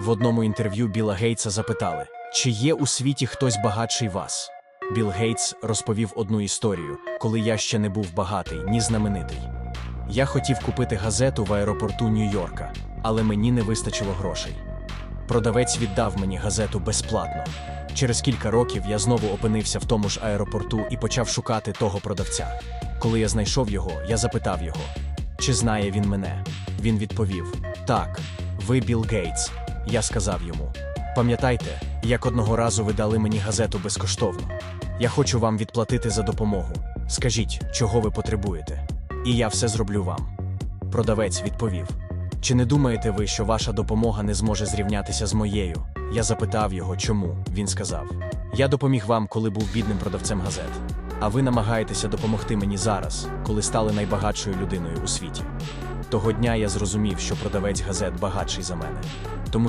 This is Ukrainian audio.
В одному інтерв'ю Біла Гейтса запитали, чи є у світі хтось багатший вас. Білл Гейтс розповів одну історію, коли я ще не був багатий, ні знаменитий. Я хотів купити газету в аеропорту Нью-Йорка, але мені не вистачило грошей. Продавець віддав мені газету безплатно. Через кілька років я знову опинився в тому ж аеропорту і почав шукати того продавця. Коли я знайшов його, я запитав його, чи знає він мене. Він відповів: Так, ви Білл Гейтс. Я сказав йому: Пам'ятайте, як одного разу ви дали мені газету безкоштовно. Я хочу вам відплатити за допомогу. Скажіть, чого ви потребуєте, і я все зроблю вам. Продавець відповів: Чи не думаєте ви, що ваша допомога не зможе зрівнятися з моєю? Я запитав його, чому. Він сказав: Я допоміг вам, коли був бідним продавцем газет. А ви намагаєтеся допомогти мені зараз, коли стали найбагатшою людиною у світі. Того дня я зрозумів, що продавець газет багатший за мене, тому що